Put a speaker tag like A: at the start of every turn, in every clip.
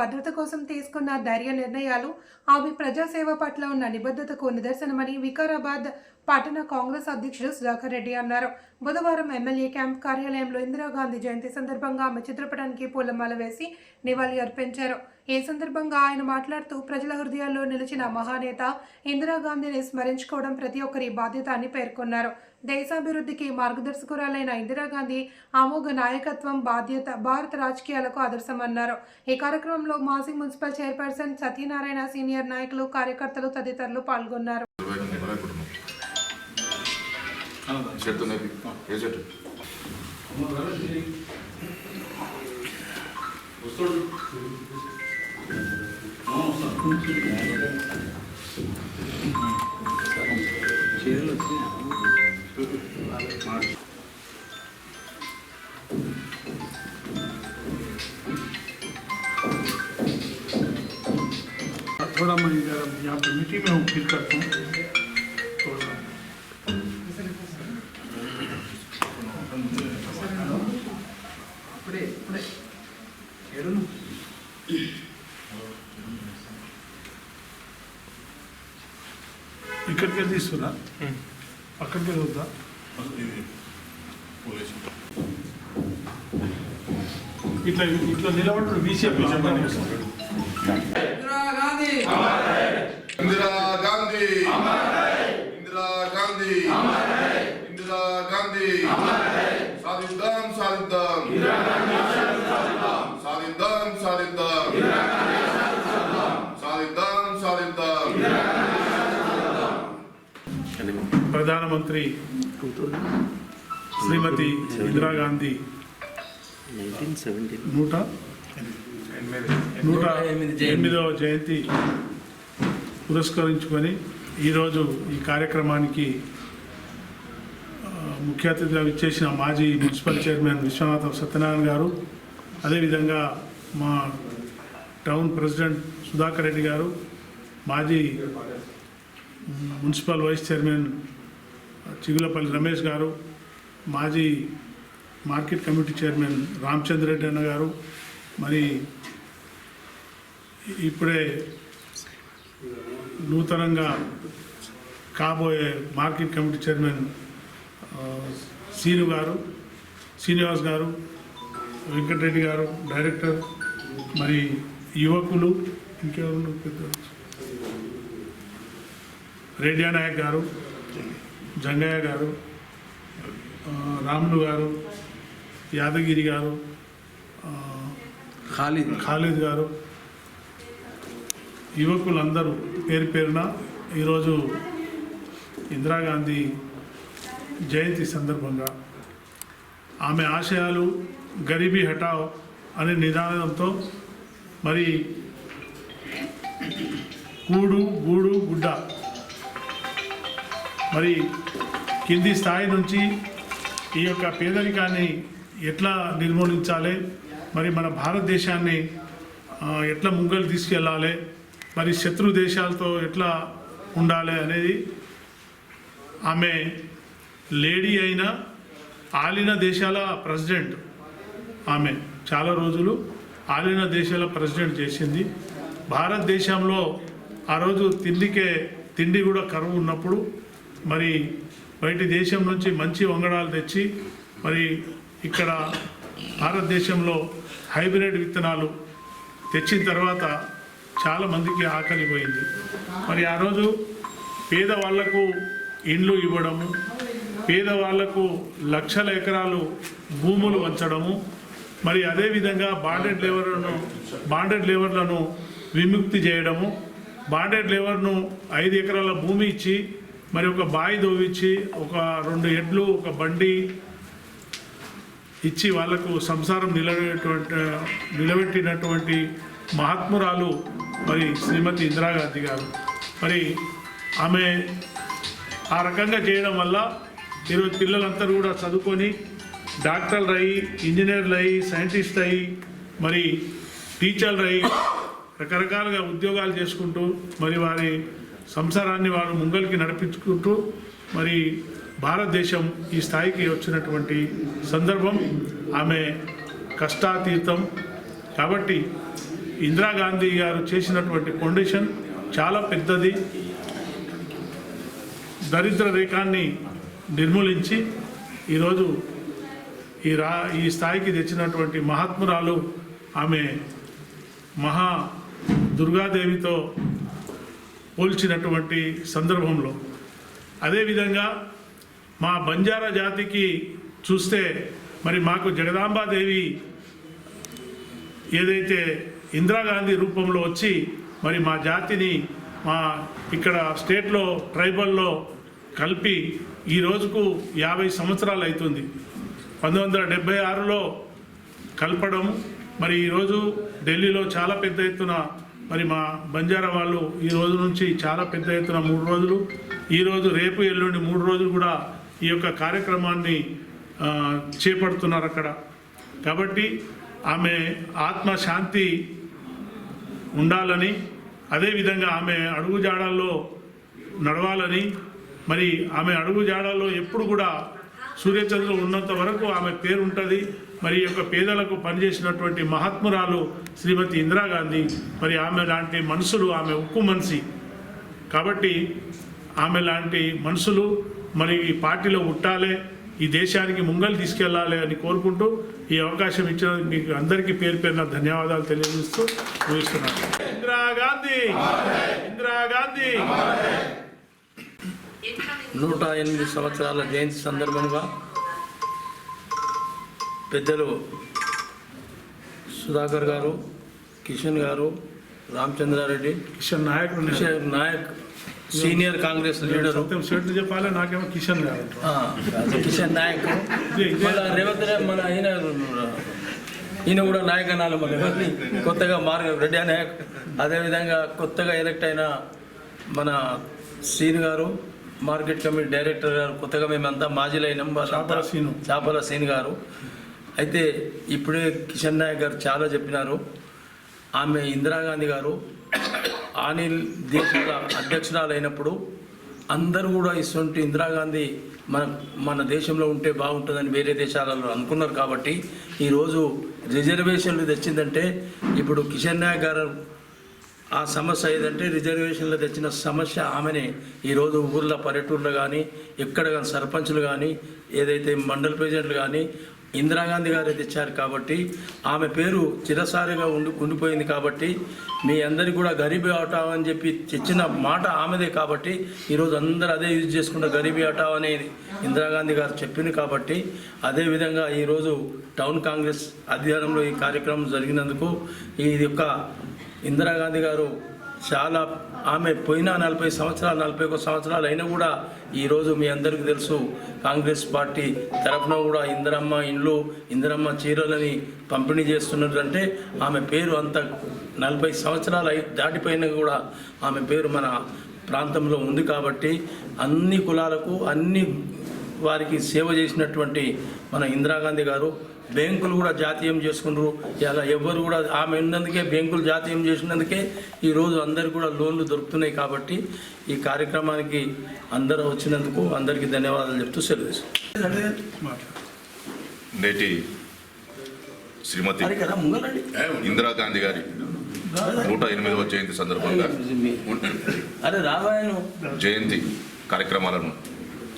A: భద్రత కోసం తీసుకున్న ధైర్య నిర్ణయాలు ఆమె ప్రజాసేవ పట్ల ఉన్న నిబద్ధతకు నిదర్శనమని వికారాబాద్ పట్టణ కాంగ్రెస్ అధ్యక్షుడు సుధాకర్ రెడ్డి అన్నారు. బుధవారం ఎమ్మెల్యే క్యాంప్ కార్యాలయంలో ఇందిరాగాంధీ జయంతి సందర్భంగా ఆమె చిత్రపటానికి పూలమాల వేసి నివాళి అర్పించారు ఈ సందర్భంగా ఆయన మాట్లాడుతూ ప్రజల హృదయాల్లో నిలిచిన మహానేత ఇందిరాగాంధీని స్మరించుకోవడం ప్రతి ఒక్కరి బాధ్యత అని పేర్కొన్నారు. దేశాభివృద్ధికి మార్గదర్శకురాలైన ఇందిరాగాంధీ అమోఘ నాయకత్వం బాధ్యత భారత రాజకీయాలకు ఆదర్శమన్నారు. ఈ కార్యక్రమంలో మాజీ మున్సిపల్ చైర్పర్సన్ సత్యనారాయణ సీనియర్ నాయకులు కార్యకర్తలు తదితరులు పాల్గొన్నారు.
B: చెట్టు
C: थोड़ा मैं इधर यहाँ पे मिट्टी में हूँ फील करता हूँ थोड़ा ఇక్కడికి వెళ్ళి తీసుకురా అక్కడికి వెళ్ళి వద్దా? ఇట్లా ఇట్లా నిలబడి బీసీఎఫ్
D: ఇందిరా గాంధీ
B: ఇందిరా గాంధీ ఇందిరా గాంధీ ఇందిరా గాంధీ సాధిద్దాం. సాధిద్దాం సాధిద్దాం సాధిద్దాం సాధిద్దాం
C: ప్రధానమంత్రి శ్రీమతి ఇందిరాగాంధీ నూట నూట ఎనిమిదవ జయంతి పురస్కరించుకొని ఈరోజు ఈ కార్యక్రమానికి ముఖ్య అతిథిగా విచ్చేసిన మాజీ మున్సిపల్ చైర్మన్ విశ్వనాథం సత్యనారాయణ గారు అదేవిధంగా మా టౌన్ ప్రెసిడెంట్ సుధాకర్ రెడ్డి గారు మాజీ municipal vice chairman Chigulapalli Ramesh గారు మాజీ market committee chairman Ramachandra Reddy అన్న గారు మరి ఇప్పుడే నూతనంగా కాబోయే మార్కెట్ కమిటీ చైర్మన్ సీను గారు శ్రీనివాస్ గారు వెంకటరెడ్డి గారు డైరెక్టర్ మరి యువకులు ఇంకెవరు పెద్ద రేడియా నాయక్ గారు జంగయ్య గారు రాములు గారు యాదగిరి గారు ఆ,
D: ఖాళీద్.
C: ఖాళీద్ గారు యువకులందరూ పేరు పేరున ఈరోజు ఇందిరాగాంధీ జయంతి సందర్భంగా ఆమె ఆశయాలు గరీబీ హటావ్ అనే నినాదంతో మరి కూడు గూడు గుడ్డ మరి కింది స్థాయి నుంచి ఈ యొక్క పేదరికాన్ని ఎట్లా నిర్మూలించాలి? మరి మన భారతదేశాన్ని ఎట్లా ముంగలు తీసుకెళ్ళాలి? మరి శత్రు దేశాలతో ఎట్లా ఉండాలి అనేది ఆమె లేడీ అయిన ఆలిన దేశాల ప్రెసిడెంట్ ఆమె చాలా రోజులు ఆలిన దేశాల ప్రెసిడెంట్ చేసింది. భారతదేశంలో ఆ రోజు తిండికే తిండి కూడా కరువు ఉన్నప్పుడు మరి బయటి దేశం నుంచి మంచి వంగడాలు తెచ్చి మరి ఇక్కడ భారతదేశంలో హైబ్రిడ్ విత్తనాలు తెచ్చిన తర్వాత చాలా మందికి మరి ఆ రోజు పేదవాళ్ళకు ఇండ్లు ఇవ్వడము పేదవాళ్ళకు లక్షల ఎకరాలు భూములు వంచడము మరి అదేవిధంగా బాండెడ్ లేబర్లను బాండెడ్ లేబర్లను విముక్తి చేయడము బాండెడ్ లేబర్ను ఐదు ఎకరాల భూమి ఇచ్చి మరి ఒక బావి దోవిచ్చి ఒక రెండు ఎడ్లు ఒక బండి ఇచ్చి వాళ్ళకు సంసారం నిలబెట్టినటువంటి నిలబెట్టినటువంటి మహాత్మురాలు మరి శ్రీమతి ఇందిరాగాంధీ గారు. మరి ఆమె ఆ రకంగా చేయడం వల్ల ఈరోజు పిల్లలందరూ కూడా చదువుకొని డాక్టర్లు అయ్యి ఇంజనీర్లు అయ్యి సైంటిస్ట్ అయ్యి మరి టీచర్లు అయ్యి రకరకాలుగా ఉద్యోగాలు చేసుకుంటూ మరి వారి సంసారాన్ని వారు ముంగలికి నడిపించుకుంటూ మరి భారతదేశం ఈ స్థాయికి వచ్చినటువంటి సందర్భం. ఆమె కష్టాతీతం. కాబట్టి ఇందిరాగాంధీ గారు చేసినటువంటి ఫౌండేషన్ చాలా పెద్దది. దరిద్ర రేఖాన్ని నిర్మూలించి ఈరోజు ఈ రా ఈ స్థాయికి తెచ్చినటువంటి మహాత్మురాలు ఆమె మహా దుర్గాదేవితో పోల్చినటువంటి సందర్భంలో. అదేవిధంగా మా బంజారా జాతికి చూస్తే మరి మాకు జగదాంబాదేవి ఏదైతే ఇందిరాగాంధీ రూపంలో వచ్చి మరి మా జాతిని మా ఇక్కడ స్టేట్లో ట్రైబల్లో కలిపి ఈ రోజుకు యాభై సంవత్సరాలు అవుతుంది పంతొమ్మిది వందల డెబ్బై ఆరులో కలపడం మరి ఈరోజు ఢిల్లీలో చాలా పెద్ద ఎత్తున మరి మా బంజారా వాళ్ళు ఈ రోజు నుంచి చాలా పెద్ద ఎత్తున మూడు రోజులు ఈరోజు రేపు ఎల్లుండి మూడు రోజులు కూడా ఈ యొక్క కార్యక్రమాన్ని చేపడుతున్నారు అక్కడ. కాబట్టి ఆమె ఆత్మశాంతి ఉండాలని అదేవిధంగా ఆమె అడుగుజాడల్లో నడవాలని మరి ఆమె అడుగుజాడల్లో ఎప్పుడు కూడా సూర్యచంద్రులు ఉన్నంత వరకు ఆమె పేరు ఉంటుంది మరి యొక్క పేదలకు పనిచేసినటువంటి మహాత్మురాలు శ్రీమతి ఇందిరాగాంధీ మరి ఆమె లాంటి మనుషులు ఆమె ఉక్కు మనిషి. కాబట్టి ఆమె లాంటి మనుషులు మరి ఈ పార్టీలో ఉట్టాలి ఈ దేశానికి ముంగలు తీసుకెళ్ళాలి అని కోరుకుంటూ ఈ అవకాశం ఇచ్చిన మీకు అందరికీ పేరు పేరున ధన్యవాదాలు తెలియజేస్తూ ఊహిస్తున్నాను ఇందిరాగాంధీ ఇందిరాగాంధీ
D: నూట ఎనిమిది సంవత్సరాల జయంతి సందర్భంగా పెద్దలు సుధాకర్ గారు కిషన్ గారు Ramachandra Reddy
C: Kishan Naik.
D: Kishan Nayak senior Congress leader.
C: సత్యం షెట్లు చెప్పాలి నాకేమో కిషన్ గారు
D: కిషన్ నాయక్. రేవంత్ మన ఈయన ఈయన కూడా నాయక్ అనాలి మన కొత్తగా మార్ రెడ్డి నాయక్ అదేవిధంగా కొత్తగా ఎలక్ట్ అయిన మన శ్రీను గారు మార్కెట్ కమిటీ డైరెక్టర్ గారు కొత్తగా మేమంతా మాజీలు అయినాం
C: చాపల శ్రీను
D: గారు. అయితే ఇప్పుడే కిషన్ నాయక్ గారు చాలా చెప్పినారు. ఆమె ఇందిరాగాంధీ గారు ఆనిల్ దేశాల అధ్యక్షురాలు అయినప్పుడు అందరూ కూడా ఇటువంటి ఇందిరాగాంధీ మన మన దేశంలో ఉంటే బాగుంటుందని వేరే దేశాలలో అనుకున్నారు కాబట్టి ఈరోజు రిజర్వేషన్లు తెచ్చిందంటే ఇప్పుడు కిషన్ నాయక్ గారు ఆ సమస్య ఏదంటే రిజర్వేషన్లో తెచ్చిన సమస్య ఆమెనే. ఈరోజు ఊర్ల పల్లెటూర్లో కానీ ఎక్కడ కానీ సర్పంచులు కానీ ఏదైతే మండల ప్రెసిడెంట్లు కానీ ఇందిరాగాంధీ గారు తెచ్చారు కాబట్టి ఆమె పేరు చిరసారిగా ఉండి ఉండిపోయింది కాబట్టి మీ అందరికీ కూడా గరీబీ హటావ్ అని చెప్పి తెచ్చిన మాట ఆమెదే కాబట్టి ఈరోజు అందరూ అదే యూజ్ చేసుకుంటే గరీబీ హటావ్ అనేది ఇందిరాగాంధీ గారు చెప్పింది కాబట్టి అదేవిధంగా ఈరోజు టౌన్ కాంగ్రెస్ అధ్యయనంలో ఈ కార్యక్రమం జరిగినందుకు ఈ యొక్క ఇందిరాగాంధీ గారు చాలా ఆమె పోయిన నలభై సంవత్సరాలు నలభై ఒక సంవత్సరాలు అయినా కూడా ఈరోజు మీ అందరికీ తెలుసు కాంగ్రెస్ పార్టీ తరఫున కూడా ఇందిరమ్మ ఇండ్లు ఇందిరమ్మ చీరలని పంపిణీ చేస్తున్నదంటే ఆమె పేరు అంత నలభై సంవత్సరాలు దాటిపోయినా కూడా ఆమె పేరు మన ప్రాంతంలో ఉంది కాబట్టి అన్ని కులాలకు అన్ని వారికి సేవ చేసినటువంటి మన ఇందిరాగాంధీ గారు బ్యాంకులు కూడా జాతీయం చేసుకున్నారు. ఇలా ఎవరు కూడా ఆమె ఉన్నందుకే బ్యాంకులు జాతీయం చేసినందుకే ఈరోజు అందరికి కూడా లోన్లు దొరుకుతున్నాయి కాబట్టి ఈ కార్యక్రమానికి అందరూ వచ్చినందుకు అందరికీ ధన్యవాదాలు చెప్తూ సెలవు.
B: నేటి శ్రీమతి ఇందిరాగాంధీ గారి నూట ఎనిమిదవ జయంతి సందర్భంగా
D: అరే రావాయను
B: జయంతి కార్యక్రమాలను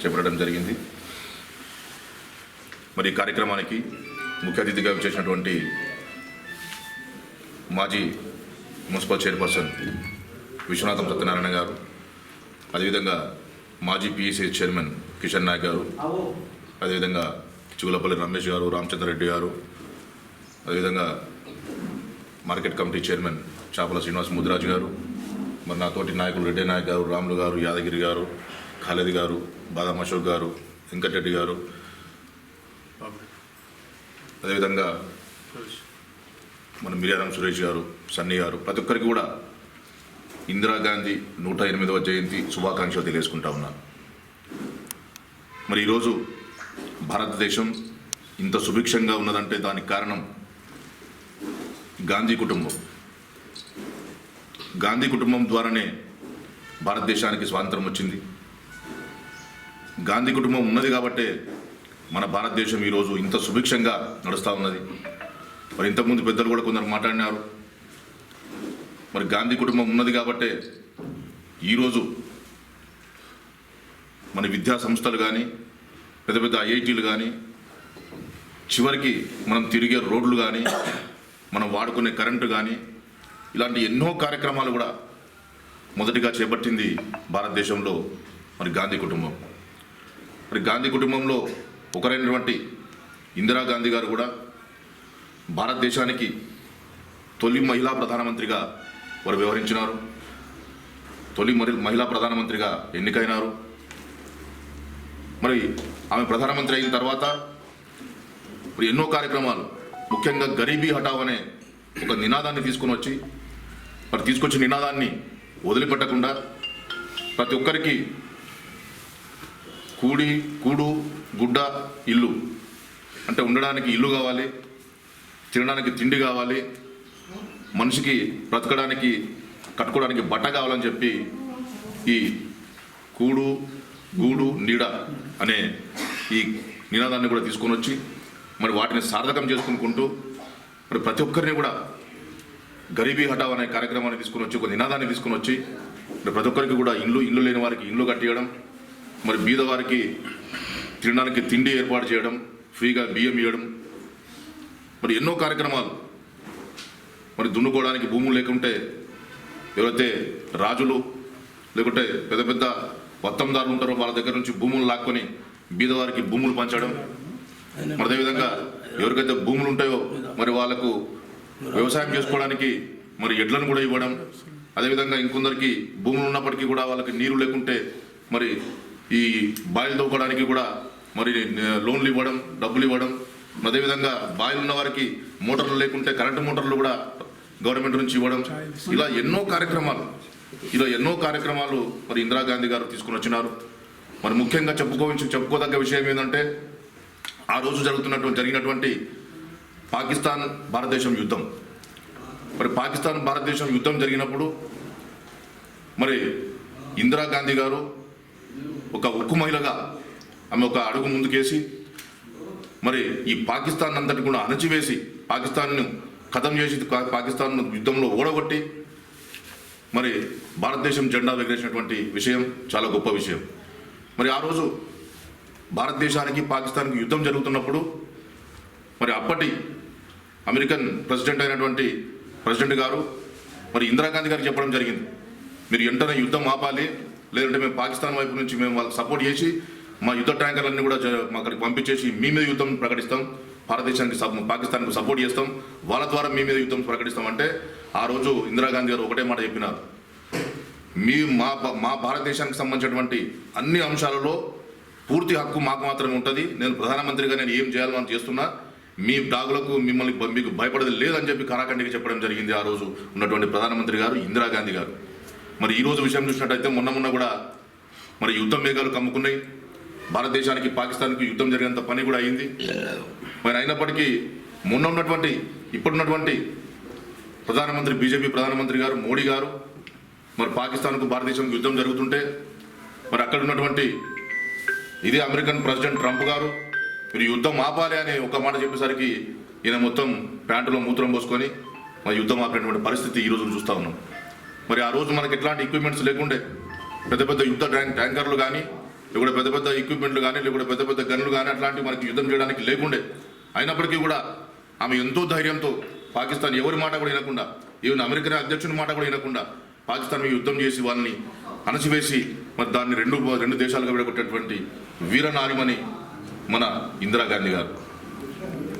B: చేపట్టడం జరిగింది. మరి ఈ కార్యక్రమానికి ముఖ్య అతిథిగా చేసినటువంటి మాజీ మున్సిపల్ చైర్పర్సన్ విశ్వనాథం సత్యనారాయణ గారు అదేవిధంగా మాజీ పిఈసీ చైర్మన్ కిషన్ నాయక్ గారు అదేవిధంగా చిగులపల్లి రమేష్ గారు రామచంద్రరెడ్డి గారు అదేవిధంగా మార్కెట్ కమిటీ చైర్మన్ చాపల శ్రీనివాస్ ముదిరాజు గారు మరి నాతోటి నాయకులు రెడ్డి నాయక్ గారు రాములు గారు యాదగిరి గారు ఖాళద్ గారు బాదాం అశోక్ గారు వెంకటరెడ్డి గారు అదేవిధంగా మన మిర్యారం సురేష్ గారు సన్నీ గారు ప్రతి ఒక్కరికి కూడా ఇందిరాగాంధీ నూట ఎనిమిదవ జయంతి శుభాకాంక్షలు తెలియజేసుకుంటా ఉన్నాను మరి ఈరోజు భారతదేశం ఇంత సుభిక్షంగా ఉన్నదంటే దానికి కారణం గాంధీ కుటుంబం. గాంధీ కుటుంబం ద్వారానే భారతదేశానికి స్వాతంత్రం వచ్చింది. గాంధీ కుటుంబం ఉన్నది కాబట్టే మన భారతదేశం ఈరోజు ఇంత సుభిక్షంగా నడుస్తూ ఉన్నది. మరి ఇంతకుముందు పెద్దలు కూడా కొందరు మాట్లాడినారు. మరి గాంధీ కుటుంబం ఉన్నది కాబట్టే ఈరోజు మన విద్యా సంస్థలు కానీ పెద్ద పెద్ద ఐఐటీలు కానీ చివరికి మనం తిరిగే రోడ్లు కానీ మనం వాడుకునే కరెంటు కానీ ఇలాంటి ఎన్నో కార్యక్రమాలు కూడా మొదటిగా చేపట్టింది భారతదేశంలో మరి గాంధీ కుటుంబం. మరి గాంధీ కుటుంబంలో ఒకరైనటువంటి ఇందిరాగాంధీ గారు కూడా భారతదేశానికి తొలి మహిళా ప్రధానమంత్రిగా వారు వ్యవహరించినారు. తొలి మరి మహిళా ప్రధానమంత్రిగా ఎన్నికైనారు. మరి ఆమె ప్రధానమంత్రి అయిన తర్వాత మరి ఎన్నో కార్యక్రమాలు ముఖ్యంగా గరీబీ హఠావ్ అనే ఒక నినాదాన్ని తీసుకొని వచ్చి మరి తీసుకొచ్చిన నినాదాన్ని వదిలిపెట్టకుండా ప్రతి ఒక్కరికి కూడి కూడు గుడ్డ ఇల్లు. అంటే ఉండడానికి ఇల్లు కావాలి తినడానికి తిండి కావాలి మనిషికి బ్రతకడానికి కట్టుకోవడానికి బట్ట కావాలని చెప్పి ఈ కూడు గూడు నీడ అనే ఈ నినాదాన్ని కూడా తీసుకొని వచ్చి మరి వాటిని సార్థకం చేసుకుంటూ మరి ప్రతి ఒక్కరిని కూడా గరీబీ హఠావ్ అనే కార్యక్రమాన్ని తీసుకొని వచ్చి ఒక నినాదాన్ని తీసుకొని వచ్చి మరి ప్రతి ఒక్కరికి కూడా ఇల్లు ఇల్లు లేని వారికి ఇల్లు కట్టియడం మరి బీదవారికి తినడానికి తిండి ఏర్పాటు చేయడం ఫ్రీగా బియ్యం ఇవ్వడం మరి ఎన్నో కార్యక్రమాలు. మరి దున్నుకోవడానికి భూములు లేకుంటే ఎవరైతే రాజులు లేకుంటే పెద్ద పెద్ద వత్తందారులు ఉంటారో వాళ్ళ దగ్గర నుంచి భూములు లాక్కొని బీదవారికి భూములు పంచడం. మరి అదేవిధంగా ఎవరికైతే భూములు ఉంటాయో మరి వాళ్ళకు వ్యవసాయం చేసుకోవడానికి మరి ఎడ్లను కూడా ఇవ్వడం. అదేవిధంగా ఇంకొందరికి భూములు ఉన్నప్పటికీ కూడా వాళ్ళకి నీరు లేకుంటే మరి ఈ బాయిలు తోకడానికి కూడా మరి లోన్లు ఇవ్వడం డబ్బులు ఇవ్వడం అదేవిధంగా బాయిలు ఉన్న వారికి మోటార్లు లేకుంటే కరెంటు మోటార్లు కూడా గవర్నమెంట్ నుంచి ఇవ్వడం. ఇలా ఎన్నో కార్యక్రమాలు ఇలా ఎన్నో కార్యక్రమాలు మరి ఇందిరాగాంధీ గారు తీసుకుని వచ్చినారు. మరి ముఖ్యంగా చెప్పుకోవచ్చు చెప్పుకోదగ్గ విషయం ఏంటంటే ఆ రోజు జరుగుతున్నటువంటి జరిగినటువంటి పాకిస్తాన్ భారతదేశం యుద్ధం. మరి పాకిస్తాన్ భారతదేశం యుద్ధం జరిగినప్పుడు మరి ఇందిరాగాంధీ గారు ఒక ఉక్కు మహిళగా ఆమె ఒక అడుగు ముందుకేసి మరి ఈ పాకిస్తాన్ అంతటి కూడా అణచివేసి పాకిస్తాన్ను ఖతం చేసి కా- పాకిస్తాన్ యుద్ధంలో ఓడగొట్టి మరి భారతదేశం జెండా ఎగరేసినటువంటి విషయం చాలా గొప్ప విషయం. మరి ఆ రోజు భారతదేశానికి పాకిస్తాన్కి యుద్ధం జరుగుతున్నప్పుడు మరి అప్పటి అమెరికన్ ప్రెసిడెంట్ అయినటువంటి ప్రెసిడెంట్ గారు మరి ఇందిరాగాంధీ గారికి చెప్పడం జరిగింది. మీరు వెంటనే యుద్ధం ఆపాలి లేదంటే మేము పాకిస్తాన్ వైపు నుంచి మేము వాళ్ళకి సపోర్ట్ చేసి మా యుద్ధ ట్యాంకర్లన్నీ కూడా మా అక్కడికి పంపించేసి మీ మీద యుద్ధం ప్రకటిస్తాం. భారతదేశానికి పాకిస్తాన్కు సపోర్ట్ చేస్తాం. వాళ్ళ ద్వారా మీ మీద యుద్ధం ప్రకటిస్తాం అంటే ఆ రోజు ఇందిరాగాంధీ గారు ఒకటే మాట చెప్పినారు. మీ మా మా భారతదేశానికి సంబంధించినటువంటి అన్ని అంశాలలో పూర్తి హక్కు మాకు మాత్రమే ఉంటుంది. నేను ప్రధానమంత్రిగా నేను ఏం చేయాలని చేస్తున్నా. మీ డాగులకు మిమ్మల్ని మీకు భయపడేది లేదని చెప్పి కరాఖండికి చెప్పడం జరిగింది ఆ రోజు ఉన్నటువంటి ప్రధానమంత్రి గారు ఇందిరాగాంధీ గారు. మరి ఈరోజు విషయం చూసినట్టయితే మొన్న మొన్న కూడా మరి యుద్ధ మేఘాలు కమ్ముకున్నాయి. భారతదేశానికి పాకిస్తాన్కి యుద్ధం జరిగేంత పని కూడా అయింది. మరి అయినప్పటికీ మొన్న ఉన్నటువంటి ఇప్పుడున్నటువంటి ప్రధానమంత్రి బీజేపీ ప్రధానమంత్రి గారు మోడీ గారు మరి పాకిస్తాన్కు భారతదేశంకు యుద్ధం జరుగుతుంటే మరి అక్కడ ఉన్నటువంటి ఇదే అమెరికన్ ప్రెసిడెంట్ ట్రంప్ గారు మీరు యుద్ధం ఆపాలి అని ఒక మాట చెప్పేసరికి ఈయన మొత్తం ప్యాంటులో మూత్రం పోసుకొని మరి యుద్ధం ఆపినటువంటి పరిస్థితి ఈ రోజు చూస్తూ ఉన్నాం. మరి ఆ రోజు మనకి ఎట్లాంటి ఎక్విప్మెంట్స్ లేకుండే? పెద్ద పెద్ద యుద్ధ ట్యాంక్ ట్యాంకర్లు కానీ లేకుంటే పెద్ద పెద్ద ఎక్విప్మెంట్లు కానీ లేకుంటే పెద్ద పెద్ద గన్లు కానీ అట్లాంటివి మనకి యుద్ధం చేయడానికి లేకుండే. అయినప్పటికీ కూడా ఆమె ఎంతో ధైర్యంతో పాకిస్తాన్ ఎవరి మాట కూడా వినకుండా ఈవెన్ అమెరికన్ అధ్యక్షుని మాట కూడా వినకుండా పాకిస్తాన్ యుద్ధం చేసి వాళ్ళని అణచివేసి మరి దాన్ని రెండు రెండు దేశాలుగా విడగొట్టేటువంటి వీరనారిమని మన ఇందిరాగాంధీ గారు.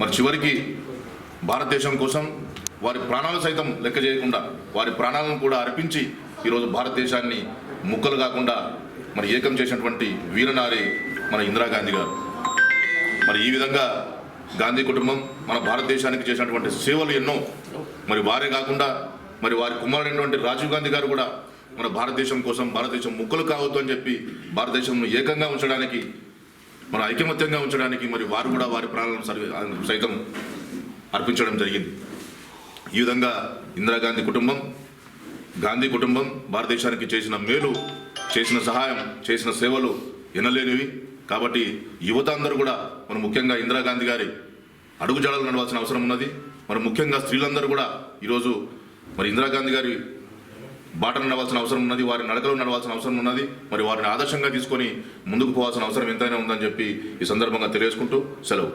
B: మరి చివరికి భారతదేశం కోసం వారి ప్రాణాలు సైతం లెక్క చేయకుండా వారి ప్రాణాలను కూడా అర్పించి ఈరోజు భారతదేశాన్ని ముక్కలు కాకుండా మరి ఏకం చేసినటువంటి వీరనారి మన ఇందిరాగాంధీ గారు. మరి ఈ విధంగా గాంధీ కుటుంబం మన భారతదేశానికి చేసినటువంటి సేవలు ఎన్నో మరి వారే కాకుండా మరి వారి కుమారుడైనటువంటి రాజీవ్ గాంధీ గారు కూడా మన భారతదేశం కోసం భారతదేశం ముక్కలు కావద్దు అని చెప్పి భారతదేశం ఏకంగా ఉంచడానికి మన ఐకమత్యంగా ఉంచడానికి మరి వారు కూడా వారి ప్రాణాలను సైతం అర్పించడం జరిగింది. ఈ విధంగా ఇందిరాగాంధీ కుటుంబం గాంధీ కుటుంబం భారతదేశానికి చేసిన మేలు చేసిన సహాయం చేసిన సేవలు ఎనలేనివి. కాబట్టి యువత అందరూ కూడా మనం ముఖ్యంగా ఇందిరాగాంధీ గారి అడుగుజాడలు నడవాల్సిన అవసరం ఉన్నది. మరి ముఖ్యంగా స్త్రీలందరూ కూడా ఈరోజు మరి ఇందిరాగాంధీ గారి బాటలు నడవాల్సిన అవసరం ఉన్నది వారి నడకలు నడవాల్సిన అవసరం ఉన్నది. మరి వారిని ఆదర్శంగా తీసుకొని ముందుకు పోవాల్సిన అవసరం ఎంతైనా ఉందని చెప్పి ఈ సందర్భంగా తెలియజేసుకుంటూ సెలవు.